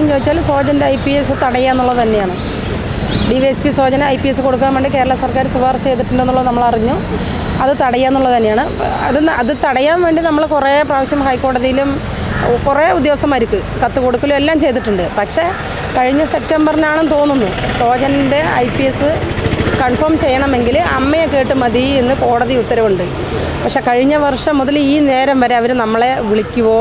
എന്താണെന്ന് ചോദിച്ചാൽ സോജന്റെ I P S തടയുക എന്നുള്ളത് തന്നെയാണ്. D Y S P Sojana I P S കൊടുക്കാൻ വേണ്ടി കേരള സർക്കാർ ശുപാർശ ചെയ്തിട്ടുണ്ടെന്നുള്ളത് നമ്മൾ അറിഞ്ഞു. അത് തടയുക എന്നുള്ളത് തന്നെയാണ്. അത് അത് തടയാൻ വേണ്ടി നമ്മൾ കുറേ പ്രാവശ്യം ഹൈക്കോടതിയിലും കുറേ ഉദ്യോഗസ്ഥന്മാർക്ക് കത്ത് കൊടുക്കലും എല്ലാം ചെയ്തിട്ടുണ്ട്. പക്ഷേ കഴിഞ്ഞ സെപ്റ്റംബറിനാണെന്ന് തോന്നുന്നു സോജന്റെ ഐ പി എസ് കൺഫേം ചെയ്യണമെങ്കിൽ അമ്മയെ കേട്ട് മതി എന്ന് കോടതി ഉത്തരവുണ്ട്. പക്ഷേ കഴിഞ്ഞ വർഷം മുതൽ ഈ നേരം വരെ അവർ നമ്മളെ വിളിക്കുവോ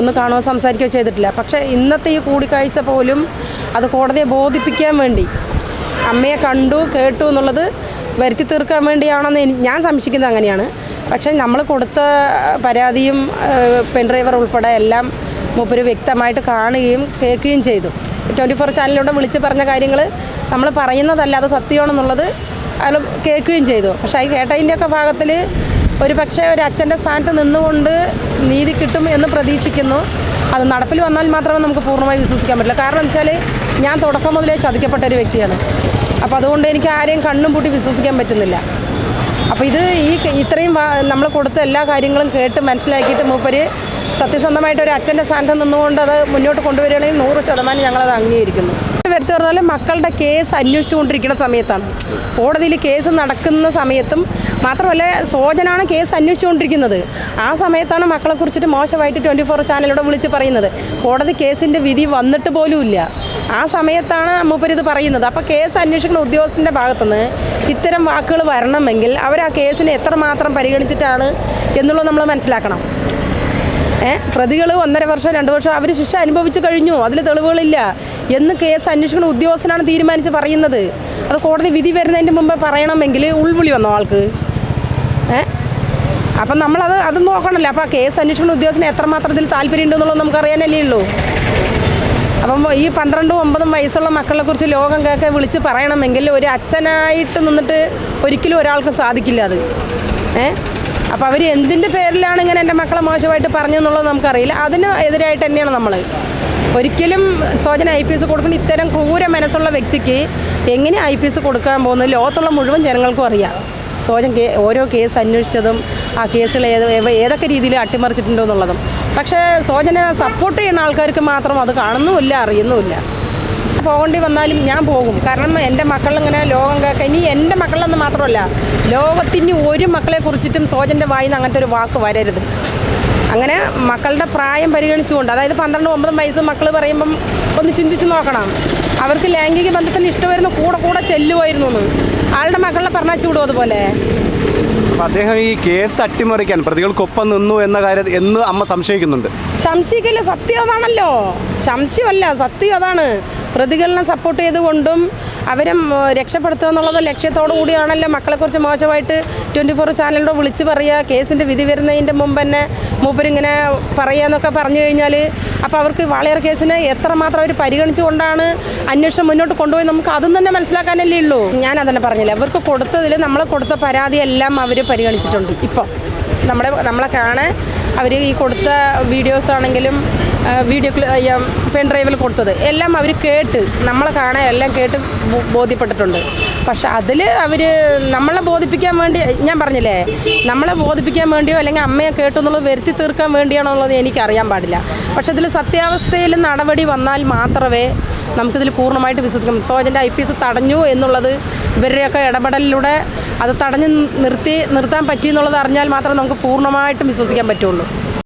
ഒന്ന് കാണുകയോ സംസാരിക്കുകയോ ചെയ്തിട്ടില്ല. പക്ഷേ ഇന്നത്തെ ഈ കൂടിക്കാഴ്ച പോലും അത് കോടതിയെ ബോധിപ്പിക്കാൻ വേണ്ടി അമ്മയെ കണ്ടു കേട്ടു എന്നുള്ളത് വരുത്തി തീർക്കാൻ വേണ്ടിയാണെന്ന് ഞാൻ സംശയിക്കുന്നത് അങ്ങനെയാണ്. പക്ഷേ നമ്മൾ കൊടുത്ത പരാതിയും പെൺഡ്രൈവർ ഉൾപ്പെടെ എല്ലാം മൂപ്പര് വ്യക്തമായിട്ട് കാണുകയും കേൾക്കുകയും ചെയ്തു. ട്വന്റി ഫോർ ചാനലിലൂടെ വിളിച്ച് പറഞ്ഞ കാര്യങ്ങൾ നമ്മൾ പറയുന്നതല്ല അത് സത്യമാണെന്നുള്ളത് അയാൾ കേൾക്കുകയും ചെയ്തു. പക്ഷേ അത് കേട്ടതിന്റെയൊക്കെ ഭാഗത്തിൽ ഒരു പക്ഷേ ഒരു അച്ഛന്റെ സ്ഥാനത്ത് നിന്നുകൊണ്ട് നീതി കിട്ടും എന്ന് പ്രതീക്ഷിക്കുന്നു. അത് നടപ്പിൽ വന്നാൽ മാത്രമേ നമുക്ക് പൂർണമായി വിശ്വസിക്കാൻ പറ്റില്ല കാരണം വെച്ചാൽ ഞാൻ തുടക്കം മുതലേ ചതിക്കപ്പെട്ട ഒരു വ്യക്തിയാണ്. അപ്പോൾ അതുകൊണ്ട് എനിക്ക് ആരെയും കണ്ണും പൂട്ടി വിശ്വസിക്കാൻ പറ്റുന്നില്ല. അപ്പോൾ ഇത് ഈ ഇത്രയും നമ്മൾ കൊടുത്ത എല്ലാ കാര്യങ്ങളും കേട്ട് മനസ്സിലാക്കിയിട്ട് മൂപ്പര് സത്യസന്ധമായിട്ട് ഒരു അച്ഛന്റെ സ്ഥാനത്ത് നിന്നുകൊണ്ട് അത് മുന്നോട്ട് കൊണ്ടുവരികയാണെങ്കിൽ നൂറ് ശതമാനം ഞങ്ങളത് അംഗീകരിക്കുന്നു. വരുത്തി പറഞ്ഞാൽ മക്കളുടെ കേസ് അന്വേഷിച്ചുകൊണ്ടിരിക്കുന്ന സമയത്താണ്. കോടതിയിൽ കേസ് നടക്കുന്ന സമയത്തും മാത്രമല്ല സോജനാണ് കേസ് അന്വേഷിച്ചുകൊണ്ടിരിക്കുന്നത്. ആ സമയത്താണ് മക്കളെ കുറിച്ചിട്ട് മോശമായിട്ട് ട്വന്റി ഫോർ ചാനലിലൂടെ വിളിച്ച് പറയുന്നത്. കോടതി കേസിന്റെ വിധി വന്നിട്ട് പോലുമില്ല ആ സമയത്താണ് മൂപ്പരിത് പറയുന്നത്. അപ്പോൾ കേസ് അന്വേഷിക്കുന്ന ഉദ്യോഗസ്ഥന്റെ ഭാഗത്തുനിന്ന് ഇത്തരം വാക്കുകൾ വരണമെങ്കിൽ അവർ ആ കേസിനെ എത്രമാത്രം പരിഗണിച്ചിട്ടാണ് എന്നുള്ളത് നമ്മൾ മനസ്സിലാക്കണം. പ്രതികൾ ഒന്നര വർഷം രണ്ട് വർഷം അവർ ശിക്ഷ അനുഭവിച്ചു കഴിഞ്ഞു. അതിൽ തെളിവുകളില്ല. എന്ന് കേസ് അന്വേഷിക്കുന്ന ഉദ്യോഗസ്ഥനാണ് തീരുമാനിച്ച് പറയുന്നത്. അത് കോടതി വിധി വരുന്നതിന് മുമ്പ് പറയണമെങ്കിൽ ഉൾവിളി വന്നോ ആൾക്ക്? ഏഹ് അപ്പം നമ്മളത് അത് നോക്കണമല്ലോ അപ്പോൾ കേസ് അന്വേഷിക്കുന്ന ഉദ്യോഗസ്ഥന് എത്രമാത്രം ഇതിൽ താല്പര്യമുണ്ടെന്നുള്ളത് നമുക്ക് അറിയാനല്ലേ ഉള്ളൂ. അപ്പം ഈ പന്ത്രണ്ടും ഒമ്പതും വയസ്സുള്ള മക്കളെ കുറിച്ച് ലോകം കേൾക്കെ വിളിച്ച് പറയണമെങ്കിൽ ഒരു അച്ഛനായിട്ട് നിന്നിട്ട് ഒരിക്കലും ഒരാൾക്കും സാധിക്കില്ല അത്. ഏ? അപ്പോൾ അവർ എന്തിന്റെ പേരിലാണ് ഇങ്ങനെ എന്റെ മക്കളെ മോശമായിട്ട് പറഞ്ഞതെന്നുള്ളത് നമുക്കറിയില്ല. അതിന് എതിരായിട്ട് തന്നെയാണ് നമ്മൾ ഒരിക്കലും സോജന ഐ പി എസ് കൊടുക്കുന്ന ഇത്തരം ക്രൂര മനസ്സുള്ള വ്യക്തിക്ക് എങ്ങനെ ഐ പി എസ് കൊടുക്കാൻ പോകുന്നത് ലോകത്തുള്ള മുഴുവൻ ജനങ്ങൾക്കും അറിയാം. സോജൻ കേ ഓരോ കേസ് അന്വേഷിച്ചതും ആ കേസുകൾ ഏത് ഏതൊക്കെ രീതിയിൽ അട്ടിമറിച്ചിട്ടുണ്ടോ എന്നുള്ളതും പക്ഷേ സോജനെ സപ്പോർട്ട് ചെയ്യുന്ന ആൾക്കാർക്ക് മാത്രം അത് കാണുന്നുമില്ല അറിയുന്നുമില്ല. പോകേണ്ടി വന്നാലും ഞാൻ പോകും. കാരണം എന്റെ മക്കളിങ്ങനെ ലോകം കേൾക്കുക ഇനി എന്റെ മക്കളെന്ന് മാത്രമല്ല ലോകത്തിന് ഒരു മക്കളെ കുറിച്ചിട്ടും സോജന്റെ വായിന്ന് അങ്ങനത്തെ ഒരു വാക്ക് വരരുത്. അങ്ങനെ മക്കളുടെ പ്രായം പരിഗണിച്ചുകൊണ്ട് അതായത് പന്ത്രണ്ട് ഒമ്പതും വയസ്സ് മക്കൾ പറയുമ്പം ഒന്ന് ചിന്തിച്ച് നോക്കണം. അവർക്ക് ലൈംഗിക ബന്ധത്തിന് ഇഷ്ടമായിരുന്നു കൂടെ കൂടെ ചെല്ലുമായിരുന്നു ആളുടെ മക്കളെ പറഞ്ഞാച്ചു വിടും അതുപോലെ? അദ്ദേഹം ഈ കേസ് അട്ടിമറിക്കാൻ പ്രതികൾക്കൊപ്പം നിന്നു എന്ന കാര്യം എന്ന് അമ്മ സംശയിക്കുന്നുണ്ട്. സംശയിക്കില്ല സത്യം അതാണല്ലോ. സംശയമല്ല സത്യം അതാണ്. പ്രതികളെ സപ്പോർട്ട് ചെയ്തുകൊണ്ടും അവരെ രക്ഷപ്പെടുത്തുക എന്നുള്ളത് ലക്ഷ്യത്തോടു കൂടിയാണല്ലോ. മക്കളെക്കുറിച്ച് മോശമായിട്ട് ട്വന്റി ഫോർ ചാനലിനോട് വിളിച്ച് പറയുക കേസിന്റെ വിധി വരുന്നതിന്റെ മുമ്പ് തന്നെ മൂപ്പരിങ്ങനെ പറയുക എന്നൊക്കെ പറഞ്ഞു കഴിഞ്ഞാൽ അപ്പോൾ അവർക്ക് വാളയാർ കേസിനെ എത്രമാത്രം അവർ പരിഗണിച്ചുകൊണ്ടാണ് അന്വേഷണം മുന്നോട്ട് കൊണ്ടുപോയി നമുക്ക് അതും തന്നെ മനസ്സിലാക്കാനല്ലേ ഉള്ളൂ. ഞാൻ അതന്നെ പറഞ്ഞില്ല അവർക്ക് കൊടുത്തതിൽ നമ്മൾ കൊടുത്ത പരാതിയെല്ലാം അവർ പരിഗണിച്ചിട്ടുണ്ട്. ഇപ്പം നമ്മുടെ നമ്മളെ കാണാൻ അവർ ഈ കൊടുത്ത വീഡിയോസ് ആണെങ്കിലും വീഡിയോ പെൻ ഡ്രൈവിൽ കൊടുത്തത്. എല്ലാം അവർ കേട്ട് നമ്മളെ കാണാൻ എല്ലാം കേട്ട് ബോധ്യപ്പെട്ടിട്ടുണ്ട്. പക്ഷെ അതിൽ അവർ നമ്മളെ ബോധിപ്പിക്കാൻ വേണ്ടി ഞാൻ പറഞ്ഞില്ലേ നമ്മളെ ബോധിപ്പിക്കാൻ വേണ്ടിയോ അല്ലെങ്കിൽ അമ്മയെ കേട്ടു എന്നുള്ളത് വരുത്തി തീർക്കാൻ വേണ്ടിയാണോ എന്നുള്ളത് എനിക്കറിയാൻ പാടില്ല. പക്ഷെ അതിൽ സത്യാവസ്ഥയിൽ നടപടി വന്നാൽ മാത്രമേ നമുക്കിതിൽ പൂർണമായിട്ട് വിശ്വസിക്കാം സോജന്റെ ഐ പി എസ് തടഞ്ഞു എന്നുള്ളത് ഇവരുടെയൊക്കെ ഇടപെടലിലൂടെ അത് തടഞ്ഞ് നിർത്തി നിർത്താൻ പറ്റി എന്നുള്ളത് അറിഞ്ഞാൽ മാത്രമേ നമുക്ക് പൂർണമായിട്ടും വിശ്വസിക്കാൻ പറ്റുള്ളൂ.